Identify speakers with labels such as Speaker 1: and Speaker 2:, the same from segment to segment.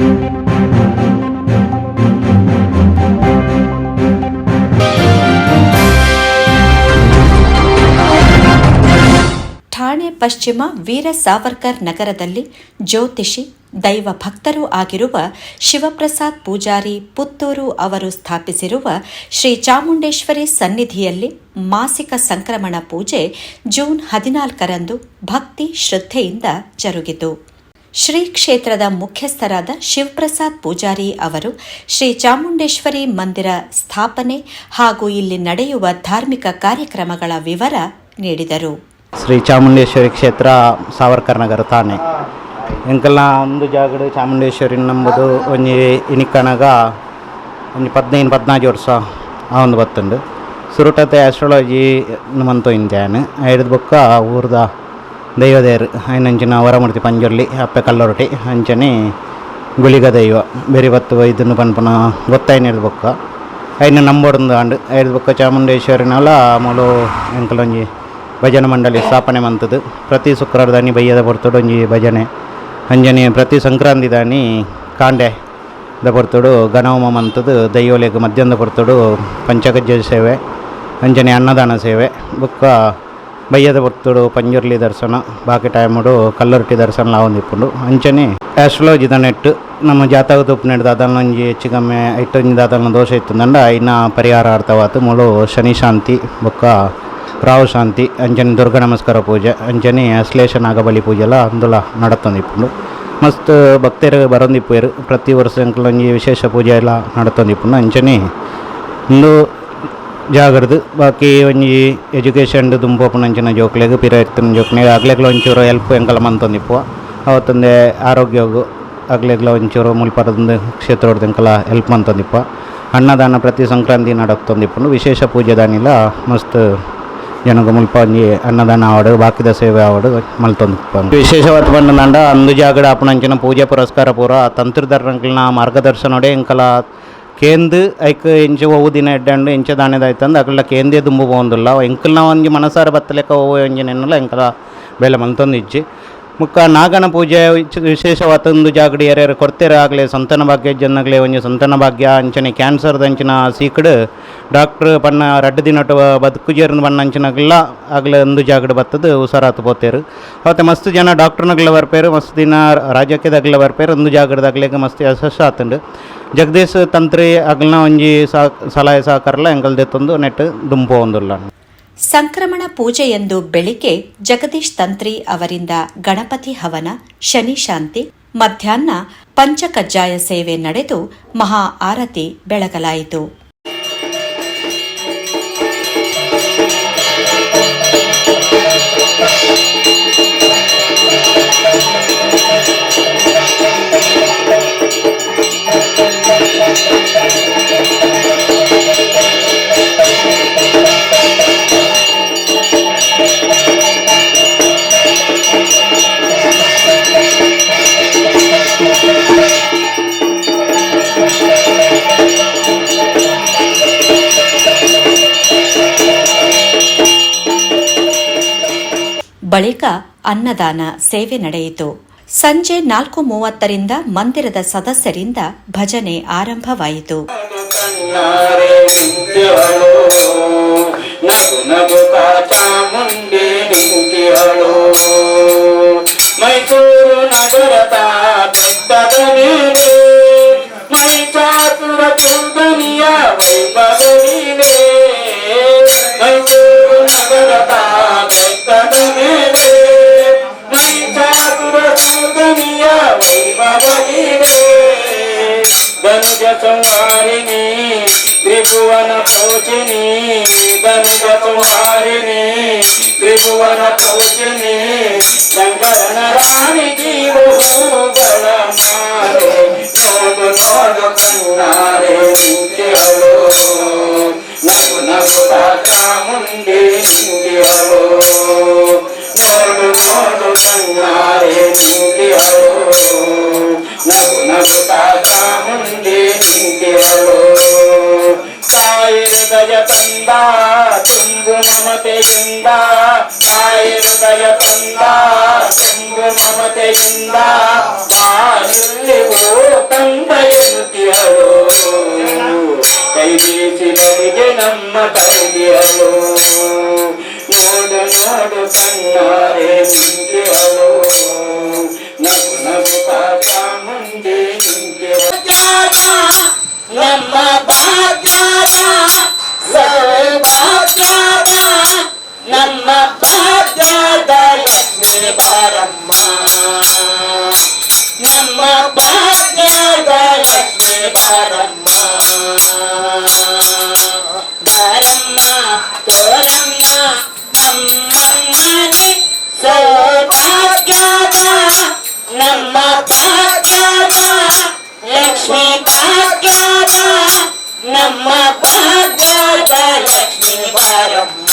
Speaker 1: ಠಾಣೆ ಪಶ್ಚಿಮ ವೀರ ಸಾವರ್ಕರ್ ನಗರದಲ್ಲಿ ಜ್ಯೋತಿಷಿ, ದೈವ ಭಕ್ತರೂ ಆಗಿರುವ ಶಿವಪ್ರಸಾದ್ ಪೂಜಾರಿ ಪುತ್ತೂರು ಅವರು ಸ್ಥಾಪಿಸಿರುವ ಶ್ರೀ ಚಾಮುಂಡೇಶ್ವರಿ ಸನ್ನಿಧಿಯಲ್ಲಿ ಮಾಸಿಕ ಸಂಕ್ರಮಣ ಪೂಜೆ ಜೂನ್ ಹದಿನಾಲ್ಕರಂದು ಭಕ್ತಿ ಶ್ರದ್ಧೆಯಿಂದ ಜರುಗಿತು. ಶ್ರೀ ಕ್ಷೇತ್ರದ ಮುಖ್ಯಸ್ಥರಾದ ಶಿವಪ್ರಸಾದ್ ಪೂಜಾರಿ ಅವರು ಶ್ರೀ ಚಾಮುಂಡೇಶ್ವರಿ ಮಂದಿರ ಸ್ಥಾಪನೆ ಹಾಗೂ ಇಲ್ಲಿ ನಡೆಯುವ ಧಾರ್ಮಿಕ ಕಾರ್ಯಕ್ರಮಗಳ ವಿವರ ನೀಡಿದರು.
Speaker 2: ಶ್ರೀ ಚಾಮುಂಡೇಶ್ವರಿ ಕ್ಷೇತ್ರ ಸಾವರ್ಕರ್ ನಗರ ತಾನೆ ಎಂಕಲ್ನ ಒಂದು ಜಾಗಡು ಚಾಮುಂಡೇಶ್ವರಿ ನಂಬುದು ಒಂಜಿ ಇನಿಕಣಗ ಒಂಜಿ ಪದ್ನೈದು ಪದ್ನಾಲ್ಕು ವರ್ಷ ಆ ಒಂದು ಬತ್ತುಂಡು. ಸುರುಟತೆ ಆಸ್ಟ್ರಾಲಜಿ ಮಂತೊಯ್ದಾನು ಐದು ಬೊಕ್ಕ ಊರ್ದ ದೈವದೇರು ಐನಂಚಿನ ವರಮೂರ್ತಿ ಪಂಜೊಲ್ಲಿ ಅಪ್ಪೆ ಕಲ್ಲೊರಟಿ ಅಂಚನೆ ಗುಳಿಗ ದೈವ ಬೇರೆ ಬತ್ತು ಇದನ್ನು ಪನ್ಪನ ಗೊತ್ತಾಯ್ನ ಬೊಕ್ಕ ಆಯ್ನ ನಂಬೋಡೊಂದು ಆಂಡು ಐದು ಬೊಕ್ಕ ಚಾಮುಂಡೇಶ್ವರಿನಲ ಮೊಲು ಎಂಕಲೊಂಜಿ ಭಜನೆ ಮಂಡಳಿ ಸ್ಥಾಪನೆ ಮಂತದ್ದು ಪ್ರತಿ ಶುಕ್ರವಾರ ದಾನಿ ಬೈಯದ ಬರ್ತೋಡು ಒಂಜಿ ಭಜನೆ. ಅಂಜನೆ ಪ್ರತಿ ಸಂಕ್ರಾಂತಿ ದಾನಿ ಕಾಂಡೆ ದ ಪೊರ್ತುಡು ಗಣಹೋಮ ಮಂತದ್ದು ದೈವಲೆಗ್ ಮಧ್ಯಾಹ್ನದ ಪೊರ್ತುಡು ಪಂಚಗಜ್ಜ ಸೇವೆ, ಅಂಜನೆ ಅನ್ನದಾನ ಸೇವೆ, ಬೊಕ್ಕ ಬಯ್ಯದ ಪೊರ್ತುಡು ಪಂಜುರ್ಲಿ ದರ್ಶನ, ಬಾಕಿ ಟೈಮುಡು ಕಲ್ಲುರ್ಟಿ ದರ್ಶನ ಲಾವೊಂದಿಪ್ಪುಂಡು ಅಂಚನೆ ಆಸ್ಟ್ರಾಲಜಿ ನೆಟ್ಟು ನಮ್ಮ ಜಾತಕ ತುಪ್ಪು ಅದನ್ನೊಂಜಿ ಹೆಚ್ಚು ಕಮ್ಮಿ ಐಟೊಂಜಿ ದಾದನ ದೋಷ ಇತ್ತಂದಂಡ ಐನ ಪರಿಹಾರ ಅರ್ಥವಾತು. ಮುಳು ಶನಿ ಶಾಂತಿ, ಬೊಕ್ಕ ರಾವು ಶಾಂತಿ, ಅಂಚನೆ ದುರ್ಗ ನಮಸ್ಕಾರ ಪೂಜೆ, ಅಂಚನೆ ಅಶ್ಲೇಷ ನಾಗಬಲಿ ಪೂಜೆಲ ಅಂದುಲ ನಡತೊಂದಿಪ್ಪುಂಡು ಮಸ್ತ್ ಭಕ್ತರು ಬರೊಂದಿಪ್ಪುಯರು ಪ್ರತಿ ವರ್ಷ ಒಂಜಿ ವಿಶೇಷ ಪೂಜೆ ಎಲ್ಲ ನಡತೊಂದಿಪ್ಪುಂಡು ಅಂಚನೆ ಇಂದು ಜಾಗರ್ದು ಬಾಕಿ ಒಂಜಿ ಎಜುಕೇಷನ್ ದುಂಪೋಪುನ ಅಂಚಿನ ಜೋಕ್ಲೆಗ್ ಪಿರ ಇರ್ತಿನ ಜೋಕ್ನೆಗ್ ಆಗ್ಲೆಗ್ಲ ಒಂಚೂರು ಹೆಲ್ಪ್ ಎಂಕಲ ಮಂತೊಂದಿಪ್ಪುವ ಅವತ್ತೊಂದೆ ಆರೋಗ್ಯಗು, ಆಗ್ಲೆಗ್ಲ ಒಂಚೂರು ಮುಲ್ಪರದೊಂದು ಕ್ಷೇತ್ರ ಎಂಕಲ ಹೆಲ್ಪ್ ಮಂತೊಂದಿಪ್ಪ ಅನ್ನದಾನ ಪ್ರತಿ ಸಂಕ್ರಾಂತಿ ನಡತೊಂದಿಪ್ಪುಂಡು ವಿಶೇಷ ಪೂಜೆ ದಾನಿಲ, ಮಸ್ತ್ ಜನಗ ಮುಲ್ಪ ಒಂಜಿ ಅನ್ನದಾನ ಆವಡು ಬಾಕಿದ ಸೇವೆ ಆವಡು ಮಲ್ತೊಂದಿಪ್ಪ ವಿಶೇಷವಾದ ಬಂದ ಅಂದು ಜಾಗಡ ಅಪ್ಪನಂಚಿನ ಪೂಜೆ ಪುರಸ್ಕಾರ ಪೂರ ತಂತ್ರಧರ್ಮಗಳನ್ನ ಮಾರ್ಗದರ್ಶನೋಡೆ ಎಂಕಲ ಕೇಂದು ಐಕ್ ಎಂಚ ಒವು ದಿನ ಎಡ್ಡಂಡು ಎಂಚ ದಾನೆದ ಆಯ್ತಂದು ಅಕಲ್ನ ಕೇಂದೇ ದುಂಬು ಪೋವೊಂದುಲ್ಲ ಎಂಕಲ್ನ ಒಂಜಿ ಮನಸಾರ ಬತ್ತಲೆಕ್ಕ ಒವು ಎಂಜಿನೆನ್ನಲ ಎಂಕಲ ಬೇಲೆ ಇಜ್ಜಿ. ಮುಕ್ಕ ನಾಗನ ಪೂಜೆ ವಿಶೇಷವಾತೊಂದು ಜಾಗಡಿ ಯಾರ್ಯಾರು ಕೊಡ್ತೇರೆ ಆಗಲೇ ಸಂತಾನ ಭಾಗ್ಯ ಜನಗಳೇ ಒಂಜಿ ಸಂತನ ಭಾಗ್ಯ, ಅಂಚನೆ ಕ್ಯಾನ್ಸರ್ದ ಅಂಚಿನ ಸೀಕಡ್ ಡಾಕ್ಟ್ರ್ ಪನ್ನ ರಡ್ಡು ಬದುಕು ಜೇರ್ನ ಬಣ್ಣ ಅಂಚಿನಗಲ್ಲ ಆಗಲೇ ಒಂದು ಜಾಗಡ್ ಬತ್ತದು, ಹುಷಾರಾತು ಪೋತೇರು. ಅವತ್ತೆ ಮಸ್ತ್ ಜನ ಡಾಕ್ಟರ್ನಗಲ ಬರ್ಪೇರು, ಮಸ್ತ್ ದಿನ ರಾಜ್ಯಕ್ಕೆದಾಗಲ ಬರ್ಪೇರು ಒಂದು ಜಾಗಡ್ದಾಗ್ಲೇಗ ಮಸ್ತ್ ಯಶಸ್ಸು ಆತುಂಡು. ಜಗದೀಶ್ ತಂತ್ರಿ ಅಗಲ್ನ ಒಂಜಿ ಸಾ, ಸಲಹೆ ಸಹಕಾರಲ ಎಂಕಲ್ದೆತ್ತೊಂದು ನೆಟ್ ದುಂಪು ಒಂದುಲ್ಲ.
Speaker 1: ಸಂಕ್ರಮಣ ಪೂಜೆಯಂದು ಬೆಳಿಗ್ಗೆ ಜಗದೀಶ್ ತಂತ್ರಿ ಅವರಿಂದ ಗಣಪತಿ ಹವನ, ಶನಿ ಶಾಂತಿ, ಮಧ್ಯಾಹ್ನ ಪಂಚಕಜ್ಜಾಯ ಸೇವೆ ನಡೆದು ಮಹಾ ಆರತಿ ಬೆಳಗಲಾಯಿತು. ಅನ್ನದಾನ ಸೇವೆ ನಡೆಯಿತು. ಸಂಜೆ ನಾಲ್ಕು ಮೂವತ್ತರಿಂದ ಮಂದಿರದ ಸದಸ್ಯರಿಂದ ಭಜನೆ ಆರಂಭವಾಯಿತು.
Speaker 3: ಮೈಸೂರು ನಗರ ನಗರದ ಬೆಟ್ಟದ ಮೇಲೆ. ಮೈಸಾಸುರ గనుజ సంహారిణి త్రిభువన పూజిని గనుజ సంహారిణి త్రిభువన పూజిని సంకరణ రాణి జీవోగణమారే నోడు నోడు కన్నారే నిత్యలో. నగు నగుల కాముండే నిత్యలో. నగు తాగుండే నింటివలో సాయి హృదయ తందా తుంగు మమతెయింద సాయి హృదయ తందా తుంగు మమతెయింద ಆನಂದಿವೋ ತಂದೆಯಂತಿಯರು ಕೈ ಬೀಸಿ ನಮಗೆ ನಮ್ಮ ತಂದೆಯರು ಬಾಯಲ್ಲಿ ಓತ
Speaker 4: ನಮ್ಮ ತಂಗಿಯಳು ನೋಡು ನೋಡು ಕಣ್ಣಾರೆ ನಿಂತಿಯಳು ನಗು ನಗುತ್ತಾ ಚಾಮುಂಡಿ ನಿಂತಿಯಳು ನಮ್ಮ ಭಾಗ್ಯದ ಸೌಭಾಗ್ಯದ ನಮ್ಮ ಭಾಗ್ಯದ ಲಕ್ಷ್ಮೀ ಬಾರಮ್ಮ ನಮ್ಮ ಭಾಗ್ಯದ ಲಕ್ಷ್ಮೀ ಬಾರಮ್ಮ ಬಾರಮ್ಮ ತೋರಮ್ಮ ನಮ್ಮಮ್ಮನೆ ಸೌಭಾಗ್ಯದ ನಮ್ಮ ಭಾಗ್ಯದ ಲಕ್ಷ್ಮೀ ಭಾಗ್ಯದ ನಮ್ಮ ಭಾಗ್ಯದ ಲಕ್ಷ್ಮೀ ಬಾರಮ್ಮ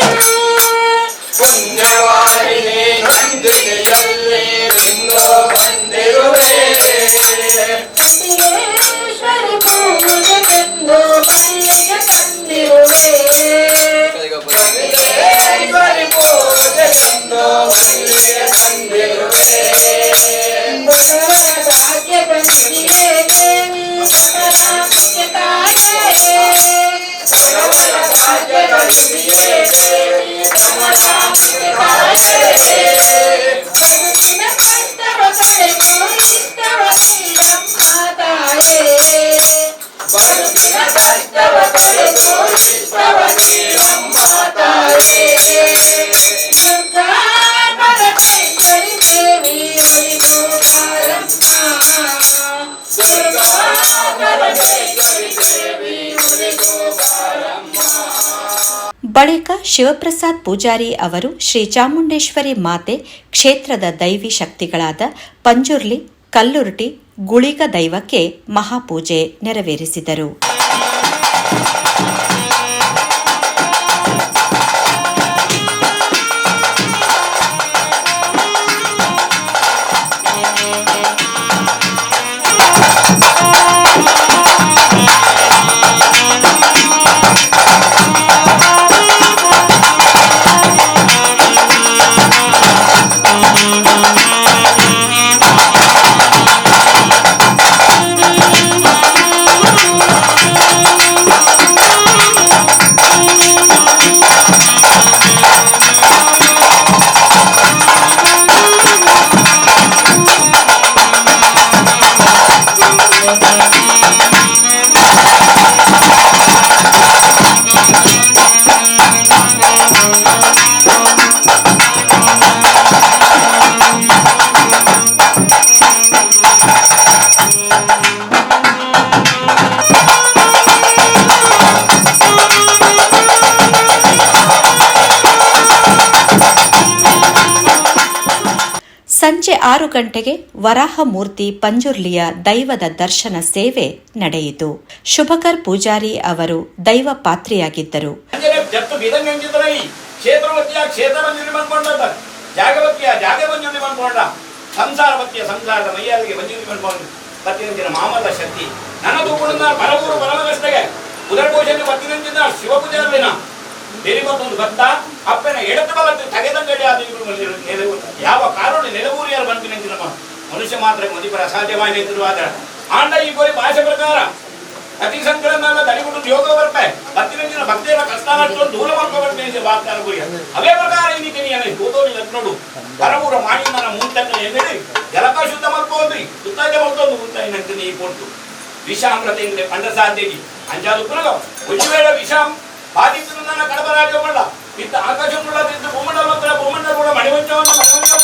Speaker 3: you.
Speaker 1: ಬಳಿಕ ಶಿವಪ್ರಸಾದ್ ಪೂಜಾರಿ ಅವರು ಶ್ರೀ ಚಾಮುಂಡೇಶ್ವರಿ ಮಾತೆ ಕ್ಷೇತ್ರದ ದೈವಿ ಶಕ್ತಿಗಳಾದ ಪಂಜುರ್ಲಿ, ಕಲ್ಲುರ್ಟಿ, ಗುಳಿಗ ದೈವಕ್ಕೆ ಮಹಾಪೂಜೆ ನೆರವೇರಿಸಿದರು. ಆರು ಗಂಟೆಗೆ ವರಾಹಮೂರ್ತಿ ಪಂಜುರ್ಲಿಯ ದೈವದ ದರ್ಶನ ಸೇವೆ ನಡೆಯಿತು. ಶುಭಕರ್ ಪೂಜಾರಿ ಅವರು ದೈವ ಪಾತ್ರಿಯಾಗಿದ್ದರು.
Speaker 4: ಶಕ್ತಿ. ನನ್ನದು ಕೂಡ ಬರವೂರು ಬರವದಷ್ಟಗೆ ಉದರಭೂಷಣ ಪತ್ತಿನಂಚಿನ ಶಿವಪೂಜಾರಿನ ಬೇರಿಗೊಂದೊಂದು ಭಕ್ತ ಅಪ್ಪನ ಎಡತ ಬಲಕ್ಕೆ ತಗೆದಂಗಡಿ ಆದ ಇವರು ನೆಲವು ಯಾವ ಕಾರಣ ನೆಲವೂರಿಯರು ಬಂದಿನಂಚಿನ ಮನುಷ್ಯ ಮಾತ್ರ ಮದಿಪರ ಅಸಾಧ್ಯವಾಗಿ ನಿಂತಿರುವಾದ ಆಂಡ ಈ ಬೋರಿ ಭಾಷೆ ಪ್ರಕಾರ ಅತಿ ಸಂಕಲನ ದಡಿಗುಟ್ಟು ಯೋಗ ಬರ್ಪೆ ಹತ್ತಿನ ಭಕ್ತಿಯ ಕಷ್ಟ ನಟ್ಟು ದೂರ ಮಾಡ್ಕೋಬೇಕು ವಾಗ್ದಾನ ಗುರಿ ಅವೇ ಪ್ರಕಾರ ಇದಕ್ಕೆ ನೀನು ಕೂತೋನಿ ನೋಡು ಪರಮೂರ ಮಾಡಿ ನನ್ನ ಮುಂತನ್ನ ಎಂದಿಡಿ ಜಲಕ ಶುದ್ಧ ಮಾಡ್ಕೊಂಡ್ರಿ ಸುತ್ತಾಜ ಮಾಡ್ಕೊಂಡು ಮುಂತ ಏನಂತೀನಿ ಈ ಕೊಟ್ಟು ವಿಷಾಮೃತ ಇಂಗ್ರೆ ಪಂಡ ಸಾಧ್ಯಜಿ ಅಂಜಾದು ಪುನಗ ಒಂದು ವೇಳೆ ವಿಷಾಂ బాధితులున్న కడప రాజ్యం వల్ల ఇంత ఆకాశం కూడా ఇంత భూమండలం కూడా భూమండలం కూడా మణివంచం మణివంచం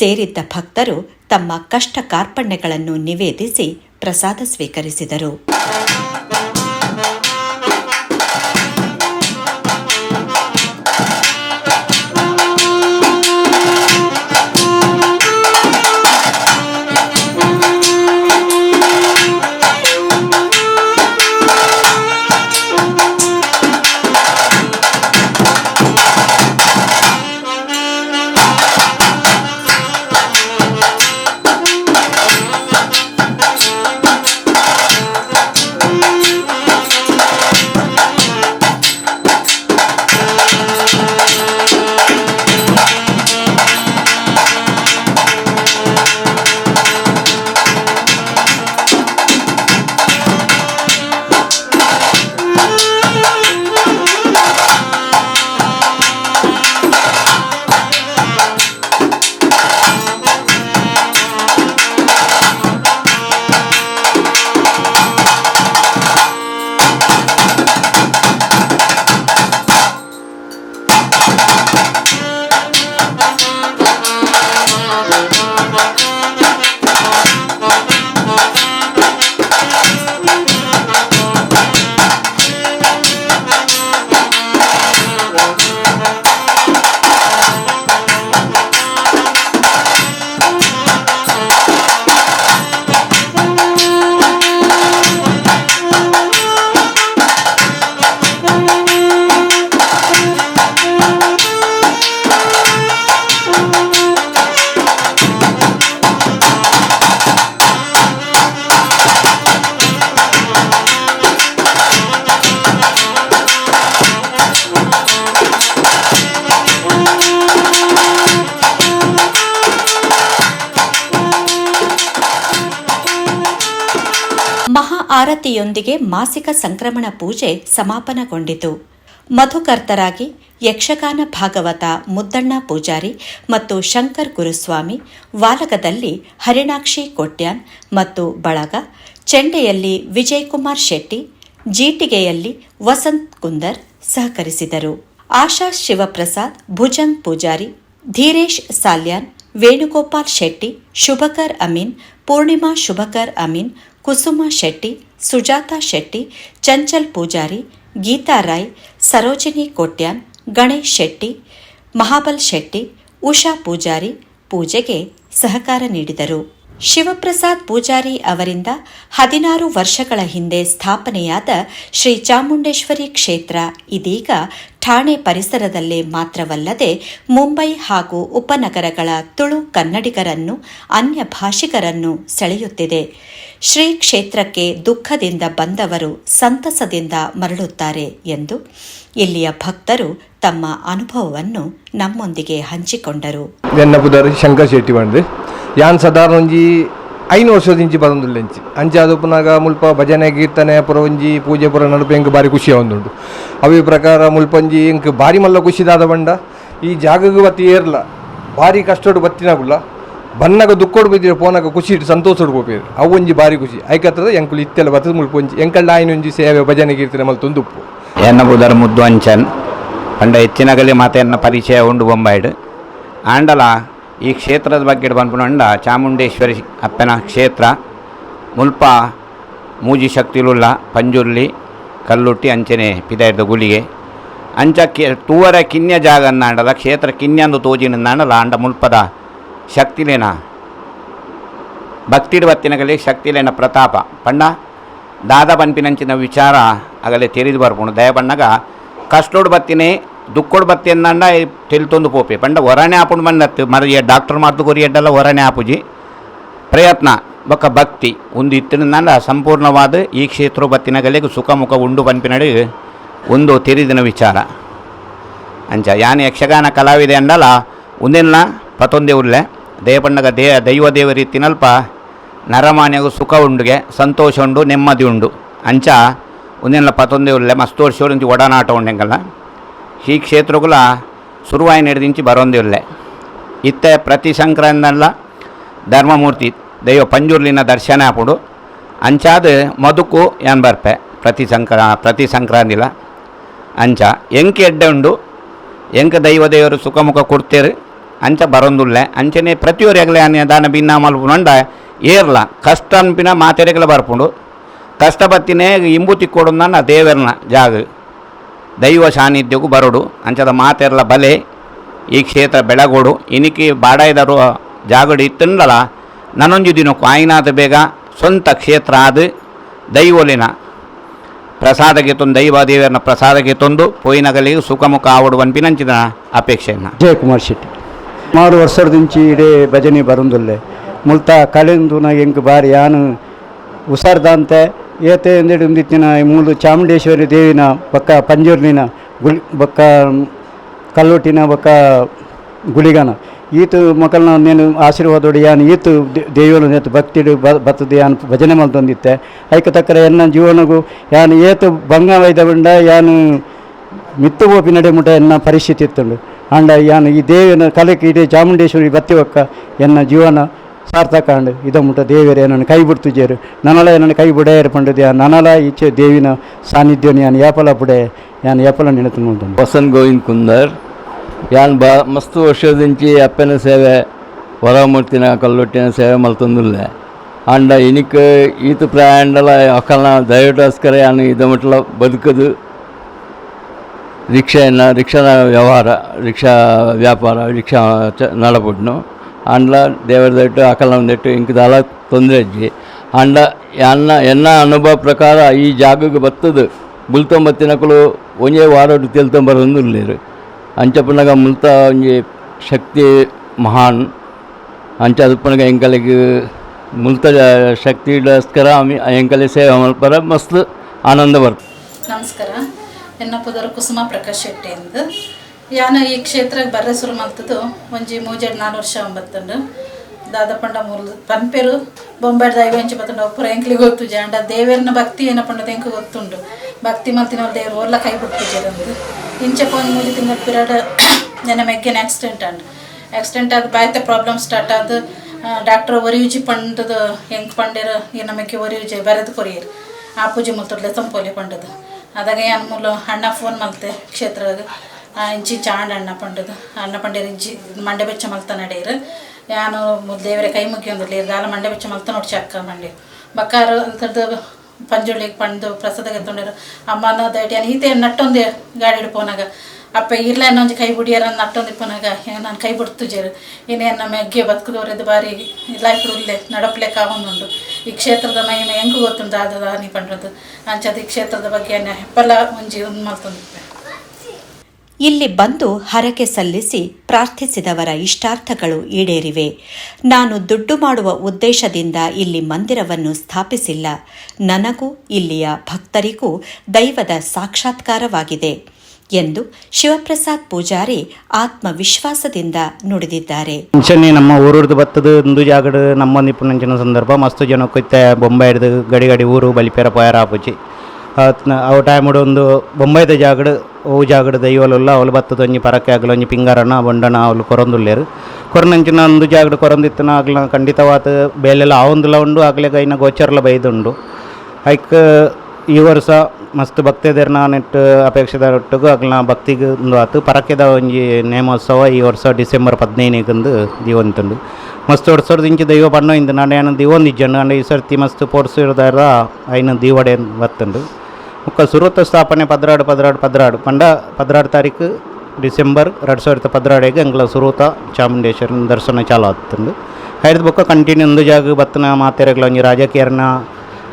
Speaker 1: ಸೇರಿದ್ದ ಭಕ್ತರು ತಮ್ಮ ಕಷ್ಟ ಕಾರ್ಪಣ್ಯಗಳನ್ನು ನಿವೇದಿಸಿ ಪ್ರಸಾದ ಸ್ವೀಕರಿಸಿದರು. ಆರತಿಯೊಂದಿಗೆ ಮಾಸಿಕ ಸಂಕ್ರಮಣ ಪೂಜೆ ಸಮಾಪನಗೊಂಡಿತು. ಮಧುಕರ್ತರಾಗಿ ಯಕ್ಷಗಾನ ಭಾಗವತ, ಮುದ್ದಣ್ಣ ಪೂಜಾರಿ ಮತ್ತು ಶಂಕರ್ ಗುರುಸ್ವಾಮಿ, ವಾಲಗದಲ್ಲಿ ಹರಿಣಾಕ್ಷಿ ಕೊಟ್ಯಾನ್ ಮತ್ತು ಬಳಗ, ಚೆಂಡೆಯಲ್ಲಿ ವಿಜಯಕುಮಾರ್ ಶೆಟ್ಟಿ, ಜೀಟಿಗೆಯಲ್ಲಿ ವಸಂತ್ ಕುಂದರ್ ಸಹಕರಿಸಿದರು. ಆಶಾ ಶಿವಪ್ರಸಾದ್, ಭುಜಂಗ್ ಪೂಜಾರಿ, ಧೀರೇಶ್ ಸಾಲ್ಯಾನ್, ವೇಣುಗೋಪಾಲ್ ಶೆಟ್ಟಿ, ಶುಭಕರ್ ಅಮೀನ್, ಪೂರ್ಣಿಮಾ ಶುಭಕರ್ ಅಮೀನ್ ಕುಸುಮಾ ಶೆಟ್ಟಿ, ಸುಜಾತಾ ಶೆಟ್ಟಿ, ಚಂಚಲ್ ಪೂಜಾರಿ, ಗೀತಾ ರಾಯ್, ಸರೋಜಿನಿ ಕೋಟ್ಯಾನ್, ಗಣೇಶ್ ಶೆಟ್ಟಿ, ಮಹಾಬಲ್ ಶೆಟ್ಟಿ, ಉಷಾ ಪೂಜಾರಿ ಪೂಜೆಗೆ ಸಹಕಾರ ನೀಡಿದರು. ಶಿವಪ್ರಸಾದ್ ಪೂಜಾರಿ ಅವರಿಂದ ಹದಿನಾರು ವರ್ಷಗಳ ಹಿಂದೆ ಸ್ಥಾಪನೆಯಾದ ಶ್ರೀ ಚಾಮುಂಡೇಶ್ವರಿ ಕ್ಷೇತ್ರ ಇದೀಗ ಠಾಣೆ ಪರಿಸರದಲ್ಲೇ ಮಾತ್ರವಲ್ಲದೆ ಮುಂಬೈ ಹಾಗೂ ಉಪನಗರಗಳ ತುಳು ಕನ್ನಡಿಗರನ್ನು, ಅನ್ಯ ಭಾಷಿಗರನ್ನು ಸೆಳೆಯುತ್ತಿದೆ. ಶ್ರೀ ಕ್ಷೇತ್ರಕ್ಕೆ ದುಃಖದಿಂದ ಬಂದವರು ಸಂತಸದಿಂದ ಮರಳುತ್ತಾರೆ ಎಂದು ಇಲ್ಲಿಯ ಭಕ್ತರು ತಮ್ಮ ಅನುಭವವನ್ನು ನಮ್ಮೊಂದಿಗೆ ಹಂಚಿಕೊಂಡರು.
Speaker 5: ಶಂಕರ್ ಶೆಟ್ಟಿ ಯಾನ್ ಸಾಧಾರಣ ಒಂಜಿ ಐನು ವರ್ಷದಿಂಚಿ ಬರೋದಿಲ್ಲಂಚಿ ಅಂಚೆ ಅದು ಪುನಗ ಮುಲ್ಪ ಭಜನೆ, ಕೀರ್ತನೆ ಪುರ ಒಂಜಿ ಪೂಜೆ, ಪುರ ನಡುಪೆ ಎಂಕ್ ಬಾರಿ ಖುಷಿ ಆವೊಂದುಂಡು ಅವಿ ಪ್ರಕಾರ ಮುಲ್ಪಂಜಿ ಎಂಕ್ ಬಾರಿ ಮಲ್ಲ ಖುಷಿದಾದ ಬಂಡ. ಈ ಜಾಗಗ್ ಬತ್ತಿ ಏರ್ಲ. ಭಾರಿ ಕಷ್ಟಡು ಬತ್ತಿನಾಗುಲ್ಲ ಬನ್ನಗ ದುಕ್ಕೋಡು ಬಿದ್ದಿರ ಪೋನಾಗ ಖುಷಿ ಇಟ್ಟು ಸಂತೋಷ ಹುಡುಕೋಪೇರು ಅವು ಒಂಜಿ ಬಾರಿ ಖುಷಿ. ಐಕತ್ತದ ಎಂಕುಲು ಇತ್ತೆಲ್ಲ ಬತ್ತದ ಮುಲ್ಪೊಂಜಿ. ಎಂಕಲ್ಲ ಆಯ್ನ ಒಂಜಿ ಸೇವೆ, ಭಜನೆ, ಕೀರ್ತನೆ ಮಲ್ ಉಪ್ಪು
Speaker 6: ಎನ್ನ ಬುಧರ ಮುದ್ದು ಅಂಚನ್. ಪಂಡ ಹೆಚ್ಚಿನಗಲಿ ಮಾತೆನ್ನ ಪರಿಚಯ ಉಂಡು ಬೊಂಬಾಯ್ಡು ಆಂಡಲ ಈ ಕ್ಷೇತ್ರದ ಬಗ್ಗೆ ಬಂದ್ಬಿಟ್ಟು ಚಾಮುಂಡೇಶ್ವರಿ ಅಪ್ಪನ ಕ್ಷೇತ್ರ, ಮುಲ್ಪ, ಮೂಜಿ ಶಕ್ತಿಲುಲ್ಲ ಪಂಜುರ್ಲಿ, ಕಲ್ಲುಟ್ಟಿ, ಅಂಚನೆ, ಪಿದಾಯ್ದ ಗುಳಿಗೆ. ಅಂಚ ಕಿ ತೂವರ ಕಿನ್ಯ ಜಾಗ ಅನ್ನಾಂಡಲ ಕ್ಷೇತ್ರ ಕಿನ್ಯಂದು ತೋಜಿನಂದಾಂಡಲ ಅಂಡ ಮುಲ್ಪದ ಶಕ್ತಿಲೇನ. ಭಕ್ತಿಡ್ ಶಕ್ತಿಲೇನ ಪ್ರತಾಪ. ಪಂಡ, ದಾದ ಪಂಪಿನಂಚಿನ ವಿಚಾರ ಆಗಲೇ ತೆರಿದು ಬರ್ಬೋದು ದಯಬಣ್ಣಗ ಕಷ್ಟೋಡು ಬತ್ತಿನೇ ದುಕ್ಕೋಡು ಬತ್ತಿ ಅಂದಂಡ ತೆಲ್ತೊಂದು ಪೋಪೆ. ಪಂಡ ಹೊರನೆ ಆಪುಂಡು ಬಂದತ್ತು ಮರ ಡಾಕ್ಟರ್ ಮಾತು ಕೊರಿ ಎಡ್ಡಲ್ಲ ಹೊರನೆ ಆಪುಜಿ ಪ್ರಯತ್ನ, ಬೊಕ್ಕ ಭಕ್ತಿ, ಒಂದು ಇತ್ತಿನಿಂದ ಸಂಪೂರ್ಣವಾದ ಈ ಕ್ಷೇತ್ರ ಬತ್ತಿನ ಗಲೆಗೆ ಸುಖ ಮುಖ ಉಂಡು ಪನ್ಪಿನಡಿ ಒಂದು ತೆರಿದಿನ ವಿಚಾರ. ಅಂಚ, ಯಾನ್ ಯಕ್ಷಗಾನ ಕಲಾವಿದೆ ಅಂಡಲ್ಲ ಒಂದಿನ ಪತೊಂದೆ ಉರ್ಲೆ ದೇವಪಂಡಗ ದೇ, ದೈವ ದೇವ ರೀತಿನಲ್ಪ ನರಮಾನ್ಯಗು ಸುಖ ಉಂಡುಗೆ, ಸಂತೋಷ ಉಂಡು, ನೆಮ್ಮದಿ ಉಂಡು. ಅಂಚ ಒಂದಿನ ಪತೊಂದೆ ಉರ್ಲೆ ಮಸ್ತ್ ಒಡನಾಟ ಉಂಡೆಂಗಲ್ಲ. ಈ ಕ್ಷೇತ್ರಗಳ ಶುರುವಾಯಿನ ನಡೆದಿಂಚಿ ಬರೊಂದೆ ಉಳ್ಳೆ ಇತ್ತೆ ಪ್ರತಿ ಸಂಕ್ರಾಂತಲ್ಲ ಧರ್ಮಮೂರ್ತಿ ದೈವ ಪಂಜುರ್ಲಿನ ದರ್ಶನ ಆಪುಡು ಅಂಚಾದ ಮದುಕು ಯಾನ್ ಬರ್ಪೆ ಪ್ರತಿ ಸಂಕ್ರಾ, ಪ್ರತಿ ಸಂಕ್ರಾಂತಿಲ ಅಂಚ ಎಂಕೆ ಎಡ್ಡೆ ಉಂಡು. ಎಂಕ ದೈವ ದೇವರು ಸುಖಮುಖ ಕೊಡ್ತೇರು. ಅಂಚ ಬರೊಂದುಲ್ಲೆ. ಅಂಚನೆ ಪ್ರತಿಯೊರೆಗಲೇ ಅನ್ನ ದಾನ ಭಿನ್ನ ಮಲ್ಪುನಂಡ ಏರ್ಲ. ಕಷ್ಟ ಅನ್ಪಿನ ಮಾತೆರೆಗಲ ಬರ್ಪುಂಡು. ಕಷ್ಟ ಬತ್ತಿನೇ ಇಂಬು ತಿಕ್ಕೊಡು ದೇವರನ್ನ ಜಾಗ. ದೈವ ಸಾನ್ನಿಧ್ಯಕ್ಕೂ ಬರಡು, ಅಂಚದ ಮಾತೆರ್ಲ ಬಲೆ, ಈ ಕ್ಷೇತ್ರ ಬೆಳಗೋಡು, ಇನಿಕಿ ಬಾಡಾಯ್ದರು ಜಾಗಡಿ ತಿಂಡಲ ನನೊಂಜಿ ದಿನಕ್ಕೂ ಕಾಯಿನಾದ ಬೇಗ ಸ್ವಂತ ಕ್ಷೇತ್ರ ಆದ ದೈವಲಿನ ಪ್ರಸಾದಕ್ಕೆ ತಂದು, ದೈವ ದೇವರನ ಪ್ರಸಾದಕ್ಕೆ ತಂದು ಪೋಯಿನಗಲಿಗೆ ಸುಖಮುಖ ಆವಡು ಅನ್ಪಿನಂಚಿನ ಅಪೇಕ್ಷೆಯನ್ನು.
Speaker 7: ಜಯಕುಮಾರ್ ಶೆಟ್ಟಿ. ಸುಮಾರು ವರ್ಷದ ಇಡೀ ಭಜನೆ ಬರುಂದುಲ್ಲೆ. ಮುಲ್ತ ಕಲೆಂದು ಎಂಕ್ ಬಾರಿ ಯಾನು ಉಸರ್ದಂತೆ ಏತೆ ಎಂದೇಡು ಒಂದಿತ್ತಿನ ಮೂಲು ಚಾಮುಂಡೇಶ್ವರಿ ದೇವಿನ ಬೊಕ್ಕ ಪಂಜೂರ್ನಿನ ಗುಳಿ ಬೊಕ್ಕ ಕಲ್ಲೊಟ್ಟಿನ ಬೊಕ್ಕ ಗುಳಿಗನ. ಈತು ಮಕ್ಕಳನ್ನ నేను ಆಶೀರ್ವಾದೋಡು ಯಾನು ಈತು ದೇವಿಯನ್ನು ನೆತ್ತು ಭಕ್ತಿಡು ಬತ್ತದು ಯಾನು ಭಜನೆ ಮಲ್ತೊಂದಿತ್ತೆ ಐಕ ತಕ್ಕರ ಎನ್ನ ಜೀವನಗೂ ಯಾನು ಏತು ಭಂಗ ವೈದ ಬಂಡ ಯಾನು ಮಿತ್ತು ಓಪಿ ನಡೆ ಮುಟ ಎನ್ನ ಪರಿಸ್ಥಿತಿ ಇತ್ತುಂಡು. ಅಂಡ ಯಾನು ಈ ದೇವಿನ ಕಲೆಗೆ ಇಡೀ ಚಾಮುಂಡೇಶ್ವರಿ ಬತ್ತಿ ಒಕ್ಕ ಎನ್ನ ಜೀವನ ಸಾರ್ಥಕ ಅಂಡು ಇದ ಮುಟ ದೇವರೇ ನನ್ನ ಕೈ ಬಿಡ್ತುಜೇರು ನನಲ ನನ್ನ ಕೈ ಬುಡೆಯರು ಪಂಡದು ಯಾ ನನಲ ಈಚೆ ದೇವಿನ ಸಾನ್ನಿಧ್ಯ ಯಾನು ಯಾಪಲ ಬುಡೆ ಯಾನು ಯಾಪಲ ನೆನತು ನೋಡ್ತಾನೆ
Speaker 8: ವಸಂತ್ ಗೋವಿಂದ್ ಕುಂದರ್ ಯಾನ್ ಬಾ ಮಸ್ತ್ ವರ್ಷದಿಂಚಿ ಅಪ್ಪನ ಸೇವೆ ಹೊರಮೂರ್ತಿನ ಕಲ್ಲೊಟ್ಟಿನ ಸೇವೆ ಮಲ್ತೊಂದುಲ್ಲೆ ಅಂಡ ಇನಿಕ್ ಈತ ಪ್ರಯಾಣಲ ಒಕ್ಕಲ್ನ ದಯವಿಟೋಸ್ಕರ ಯಾನು ಇದ ಮುಟ್ಲ ಬದುಕದು ರಿಕ್ಷೆಯನ್ನು ರಿಕ್ಷಾದ ವ್ಯವಹಾರ ರಿಕ್ಷಾ ವ್ಯಾಪಾರ ರಿಕ್ಷಾ ಚ ನಡಪುಟ್ನು ಅಂಡ್ಲ ದೇವರ ದಟ್ಟು ಅಕಲನ ಒಂದೆಟ್ಟು ಇಂಕ ದಾಲ ತೊಂದರೆ ಅಜ್ಜಿ. ಅಂಡ ಎನ್ನ ಎನ್ನ ಅನುಭವ ಪ್ರಕಾರ ಈ ಜಾಗಕ್ಕೆ ಬತ್ತದು. ಬುಲ್ತೊಂಬತ್ತಿನಕಲು ಒಂಜೇ ವಾರೋಡು ತೆಲ್ತೊಂಬರೊಂದು ಇಲ್ಲೇರು ಅಂಚಪ್ಪನಾಗ ಮುಲ್ತ ಒಂಜಿ ಶಕ್ತಿ ಮಹಾನ್. ಅಂಚ ಅದಪ್ಪನಾಗ ಎಂಕಲಿಗೆ ಮುಲ್ತ ಶಕ್ತಿ ಇಡೋಸ್ಕರ ಆಮಿ ಎಂಕಲಿ ಸೇವೆ ಮಲ್ಪರ ಮಸ್ತ್ ಆನಂದ ಬರ್ತದೆ
Speaker 9: ನಮಸ್ಕಾರ. ಎನ್ನ ಕುಸುಮ ಪ್ರಕಾಶ್ ಶೆಟ್ಟಿ ಎಂದು ಯಾನ ಈ ಕ್ಷೇತ್ರಕ್ಕೆ ಬರ್ರೆ ಶುರು ಮಲ್ತದ್ದು ಒಂಜಿ ಮೂಜೆಡ್ ನಾಲ್ಕು ವರ್ಷ ಬತ್ತಂಡು ದಾದಪಂಡ ಮೂಲ ಪಂಪೆರು ಬೊಂಬಾಡ್ ದೈವಂಚಿ ಬತ್ತಂಡು ಒಪ್ಪುರ ಎಂಕ್ಲಿ ಗೊತ್ತು ಜಾಂಡ ದೇವೇರ್ನ ಭಕ್ತಿ ಏನಪ್ಪಂಡ ಎಂಕ್ ಗೊತ್ತುಂಡು. ಭಕ್ತಿ ಮಲ್ತಿನ ದೇವ್ರು ಓರ್ಲ ಕೈ ಬಿಟ್ಟು ಇಂಚೆಪ್ಪ ಒಂದು ಮೂರು ತಿಂಗಳ ಪಿರಿಯಡ್ ನನ್ನ ಮೆಗ್ಗೆನ ಆಕ್ಸಿಡೆಂಟ್ ಅಂಡ್ ಆಕ್ಸಿಡೆಂಟ್ ಆದ ಬಾಯ್ತೆ ಪ್ರಾಬ್ಲಮ್ ಸ್ಟಾರ್ಟ್ ಆದ ಡಾಕ್ಟರ್ ಒರಿಯುಜಿ ಪಂಡದ, ಹೆಂಗೆ ಪಂಡಿರ ಈ ನಮಗೆ ಒರಿಯುಜಿ, ಬರೆದು ಕೊರಿಯರ್. ಆ ಪೂಜೆ ಮುತ್ತಡ್ಲೆ ತಂಪೋಲಿ ಪಂಡದು. ಅದಾಗ ಏನು ಮೂಲ ಅಣ್ಣ ಫೋನ್ ಮಲ್ತೆ ಕ್ಷೇತ್ರದಾಗ. ಇಂಚಿ ಚಾಂಡ್ ಅಣ್ಣ ಪಂಡದು. ಅಣ್ಣ ಪಂಡೇರು ಇಂಚಿ ಮಂಡೆ ಬೆಚ್ಚ ಮಲ್ತ ನಡೆಯರು. ಯಾನು ದೇವರ ಕೈ ಮುಗಿಯೊಂದಿರಲಿ ದಾಲ ಮಂಡೆ ಬೆಚ್ಚ ಮಲ್ತ ನೋಡಿ ಚಕ್ಕ ಮಂಡಿ. ಬಕ್ಕಾರ ಅಂಥದ್ದು ಪಂಜುಳಿಗೆ ಪಂಡು ಪ್ರಸಾದ ಎತ್ತೊಂಡಿರು ಅಮ್ಮನ ದೈಟಿ ಅನ್ ಈತೆ ನಟ್ಟೊಂದು ಗಾಡಿ ಹಿಡ್ಪೋನಾಗ ಅಪ್ಪ ಇಲ್ಲ ಇನ್ನೊಂದು ಕೈ ಬಿಡಿಯಾರ ನಟ್ಟೊಂದು ಇಪ್ಪನಾಗ. ನಾನು ಕೈ ಬಿಡ್ತು ಜೇರು. ಇನ್ನೇನು ನಮ್ಮ ಎಗ್ಗೆ ಬದುಕದವ್ರದ್ದು ಬಾರಿ ಲೈಫ್ ಇಲ್ಲೇ ನಡಪ್ಲೆ ಕಾವೊಂದುಂಡು ಈ ಕ್ಷೇತ್ರದ ಮಹಿಮೆ ಹೆಂಗೆ ಗೊತ್ತುಂಟು ದಾದ ನೀ ಪಂಡ್ರದ್ದು ಅಂಚದ ಈ ಕ್ಷೇತ್ರದ ಬಗ್ಗೆ ಹೆಪ್ಪಲ್ಲ ಮುಂಜಿ ಒಂದು ಮಲ್ತೊಂದಿಪ್ಪೆ
Speaker 1: ಇಲ್ಲಿ ಬಂದು ಹರಕೆ ಸಲ್ಲಿಸಿ ಪ್ರಾರ್ಥಿಸಿದವರ ಇಷ್ಟಾರ್ಥಗಳು ಈಡೇರಿವೆ. ನಾನು ದುಡ್ಡು ಮಾಡುವ ಉದ್ದೇಶದಿಂದ ಇಲ್ಲಿ ಮಂದಿರವನ್ನು ಸ್ಥಾಪಿಸಿಲ್ಲ. ನನಗೂ ಇಲ್ಲಿಯ ಭಕ್ತರಿಗೂ ದೈವದ ಸಾಕ್ಷಾತ್ಕಾರವಾಗಿದೆ ಎಂದು ಶಿವಪ್ರಸಾದ್ ಪೂಜಾರಿ ಆತ್ಮವಿಶ್ವಾಸದಿಂದ ನುಡಿದಿದ್ದಾರೆ.
Speaker 2: ಮುಂಚೆನೆ ನಮ್ಮ ಊರದ್ದು ಬತ್ತದು ಒಂದು ಜಾಗಡು ನಮ್ಮ ನಿಪುಣಂಚಿನ ಸಂದರ್ಭ, ಮಸ್ತು ಜನಕ್ಕೆ ಬೊಂಬೆ ಹಿಡಿದು ಗಡಿ ಊರು, ಬಲಿಪೇರ ಪೋಯರ ಆಪುಜಿ ಅವು ಟೈಮುಡು ಒಂದು ಬೊಂಬೈದ ಜಾಗಡ್ ಅವು ಜಾಗಡು ದೈವಲೆಲ್ಲ ಅವಳು ಬತ್ತದ ಒಂಜಿ ಪರಕ್ಕೆ ಆಗಲ ಒಂಜಿ ಪಿಂಗಾರನ, ಬೊಂಡನ ಅವಳು ಕೊರೊಂದುಲ್ಲೇರು. ಕೊರನಂಚಿನ ಒಂದು ಜಾಗಡು ಕೊರೊಂದಿತ್ತನ, ಆಗ್ಲ ಖಂಡಿತವಾದ ಬೇಲೆಲ್ಲ ಆವೊಂದುಲ ಉಂಡು, ಆಗ್ಲೇ ಗೈನ ಗೋಚರ್ಲ ಬೈದುಂಡು. ಐಕ್ ಈ ವರ್ಷ ಮಸ್ತ್ ಭಕ್ತಿದರ್ನ ನೆಟ್ಟು ಅಪೇಕ್ಷಿತ ಒಟ್ಟಿಗೂ ಅಗ್ಲ ಭಕ್ತಿಗೆ ಒಂದು ಆತು ಪರಕೆದ ಒಂಜಿ ನೇಮೋತ್ಸವ ಈ ವರ್ಷ ಡಿಸೆಂಬರ್ ಹದಿನೈದಕ್ಕಂದು ದೀವಂತುಂಡು. ಮಸ್ತ್ ವರ್ಷದ ಇಂಚು ದೈವ ಬಣ್ಣ ಇಂದು ನಾನು ಏನು ದೀವೊಂದಿಜ್ಜಂಡು ಅಂಡ ಈ ಸರ್ತಿ ಮಸ್ತ್ ಪೋರ್ಸಿರ್ದಾರ ಐನ ದೀವಡೆ ಬತ್ತುಂಡು ಮುಕ್ಕ ಸುರುತ ಸ್ಥಾಪನೆ ಪದ್ರಾಡು ಪದ್ರಾಡು ಪದ್ರಾಡು. ಪಂಡ ಪದ್ರಾಡು ತಾರೀಕು ಡಿಸೆಂಬರ್ ಎರಡು ಸಾವಿರದ ಪದ್ರಾಡಿಗೆ ಎಂಗ್ಲ ಸುರುತ ಚಾಮುಂಡೇಶ್ವರನ ದರ್ಶನ ಚಾಲು ಆಗ್ತುಂಡು ಐದು ಬೊಕ್ಕ ಕಂಟಿನ್ಯೂ ಒಂದು ಜಾಗ ಬತ್ತನ ಮಾತೆರೆಗ್ಲ ಒಂಜಿ ರಾಜಕೀಯರ್ನ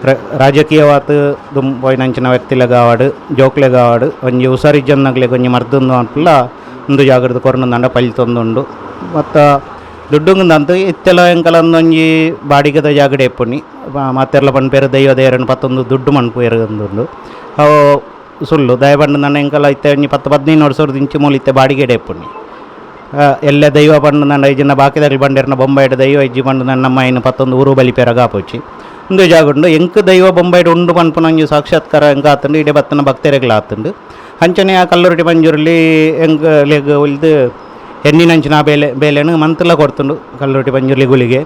Speaker 2: ರ- ರಾಜಕೀಯವಾತ್ ದುಮ್ ಪೋಯಿನಂಚಿನ ವ್ಯಕ್ತಿಲೆಗ ಆವಾಡು ಜೋಕ್ಲೆಗ ಆವಾಡು ಒಂಜಿ ಉಸಾರಿಜ್ಜನ್ನಗ್ಲೆಗ್ ಒಂಜಿ ಮರ್ದೊಂದು ಅನ್ಪುಲ್ಲ ಒಂದು ಜಾಗದ ಕೊರೊಂದು ದಂಡ ಪಲ್ತೊಂದುಂಡು. ಮತ್ತು ದುಡ್ಡುಂಗಂತ ಇತ್ತೆಲ ಎಂಕಲೊಂದೊಂಜಿ ಬಾಡಿಗೆದ ಜಾಗಡೆ ಎಪ್ಪುನಿ ಮಾತೆರ್ಲ ಪನ್ಪೇರು ದೈವ ದೇವರನ್ನು ಪತ್ತೊಂದು ದುಡ್ಡು ಮನ್ಪುಯರು ಅಂದುಂಡು ಅವು ಸುಳ್ಳು ದಯಬಂಡು ನನ್ನ ಎಂಕಲ ಇತ್ತೆ ಒಂಜಿ ಪತ್ತು ಹದಿನೈದು ವರ್ಷದ ಇಂಚು ಮೂಲ ಇತ್ತೆ ಬಾಡಿಗೆಡೆ ಎಪ್ಪುನಿ ಎಲ್ಲ ದೈವ ಪಂಡು ನನ್ನ ಐಜಿನ ಬಾಕಿದಲ್ಲಿ ಬಂಡಿರ್ನ ಬೊಂಬೈಡ್ ದೈವ ಇಜ್ಜಿ ಪಂಡು ನನ್ನ ನಮ್ಮ ಐನು ಪತ್ತೊಂದು ಊರು ಬಲಿಪೇರ ಗಾಪೋಚಿ ಒಂದು ಜಾಗ ಉಂಡು ಎಂಕ್ ದೈವ ಬೊಂಬೈಡ್ ಉಂಡು ಪನ್ಪುನಂಜು ಸಾಕ್ಷಾತ್ಕಾರ ಎಂಕ ಆತುಂಡು ಇಡೆ ಬತ್ತನ ಭಕ್ತರೆಗ್ಲ ಆತುಂಡು ಅಂಚನೆ ಆ ಕಲ್ಲುರಟಿ ಮಂಜೂರಲ್ಲಿ ಹೆಂಗ ಲೆಗ್ ಉಲ್ದು ಹೆಣ್ಣಿನಂಚಿನ ಬೇಲೆ ಬೇಲೆಯನ್ನು ಮಂತ್ಲ ಕೊಡ್ತುಂಡು ಕಲ್ಲುರಟಿ ಪಂಜುರ್ಲಿ ಗುಳಿಗೆ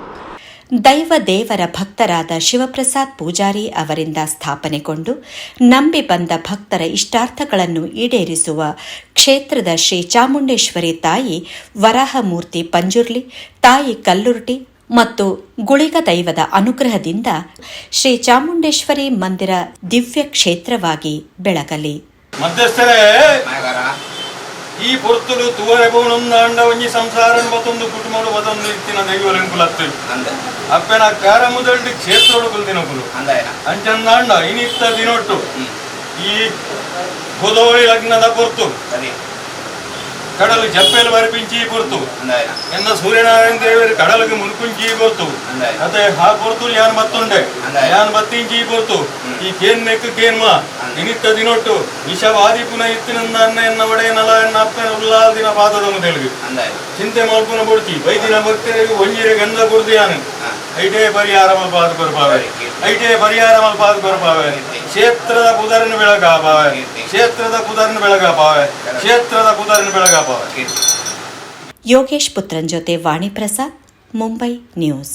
Speaker 1: ದೈವ ದೇವರ ಭಕ್ತರಾದ ಶಿವಪ್ರಸಾದ್ ಪೂಜಾರಿ ಅವರಿಂದ ಸ್ಥಾಪನೆಗೊಂಡು ನಂಬಿ ಬಂದ ಭಕ್ತರ ಇಷ್ಟಾರ್ಥಗಳನ್ನು ಈಡೇರಿಸುವ ಕ್ಷೇತ್ರದ ಶ್ರೀ ಚಾಮುಂಡೇಶ್ವರಿ ತಾಯಿ ವರಾಹಮೂರ್ತಿ ಪಂಜುರ್ಲಿ ತಾಯಿ ಕಲ್ಲುರ್ಟಿ ಮತ್ತು ಗುಳಿಗ ದೈವದ ಅನುಗ್ರಹದಿಂದ ಶ್ರೀ ಚಾಮುಂಡೇಶ್ವರಿ ಮಂದಿರ ದಿವ್ಯ ಕ್ಷೇತ್ರವಾಗಿ ಬೆಳಗಲಿ.
Speaker 10: ಈ ಪೊರ್ತುಲು ತೂವರೆ ಬೋಣೊಂದು ಅಂಡ ಒಂಜಿ ಸಂಸಾರನ್ ಬತ್ತೊಂದು ಕುಟುಂಬಡು ಬದೊಂದು ಇತ್ತಿನ ದೈವಲೆಂಕುಲತ್ತು ಅಪ್ಪೆನ ಕಾರ ಮುದಲ್ಡಿ ಕ್ಷೇತ್ರೋಡು ಕುಲ್ದಿನಕುಲು ಅಂಚಂದ ಅಂಡ ಇನಿತ್ತ ದಿನೊಟ್ಟು ಈ ಗೊದೋಳಿ ಲಗ್ನದ ಪೊರ್ತು ಕಡಲು ಜಪ್ಪೆಲು ಬರ್ಪಿಂಚಿ ಪೊರ್ತು ಎನ್ನ ಸೂರ್ಯನಾರಾಯಣ ದೇವರು ಕಡಲಿಗೆ ಮುನ್ಕುಂಚಿ ಪೊರ್ತು ಅದೇ ಆ ಪೊರ್ತು ಯಾನ್ ಬತ್ತುಂಡೆ. ಯಾನ್ ಬತ್ತಿಂಚಿ ಪೊರ್ತು ಈ ಕೇನ್ ನೆಕ್ ಕೇನ್ಮ ಇನಿತ್ತ ದಿನೊಟ್ಟು ವಿಷವಾದಿ ಪುನಃ ಇತ್ತಿನಿಂದ ಅನ್ನ ಎನ್ನ ಒಡೆಯನಲ ಎನ್ನ ಅಪ್ಪನ ಉಲ್ಲಾದಿನ ಪಾದದ ಮುದಲಿಗೆ ಚಿಂತೆ ಮಲ್ಪುನ ಬುಡ್ತಿ. ವೈದಿನ ಭಕ್ತರಿಗೆ ಒಂಜಿರೆ ಗಂಧ ಕುರ್ದಿಯಾನು ಐಟೇ ಪರಿಹಾರ ಮಲ್ಪಾದ ಕೊರಪಾವೆ ಐಟೇ ಪರಿಹಾರ ಮಲ್ಪಾದ ಕೊರಪಾವೆ ಕ್ಷೇತ್ರದ ಕುದರನ್ನು ಬೆಳಗಾಪಾವೆ. ಕ್ಷೇತ್ರದ ಕುದರನ್ನು ಬೆಳಗಾಪಾವೆ. ಕ್ಷೇತ್ರದ ಕುದರನ್ನು ಬೆಳಗಾಪಾವೆ.
Speaker 1: ಯೋಗೇಶ್ ಪುತ್ರನ್ ಜೊತೆ ವಾಣಿ ಪ್ರಸಾದ್ ಮುಂಬೈ ನ್ಯೂಸ್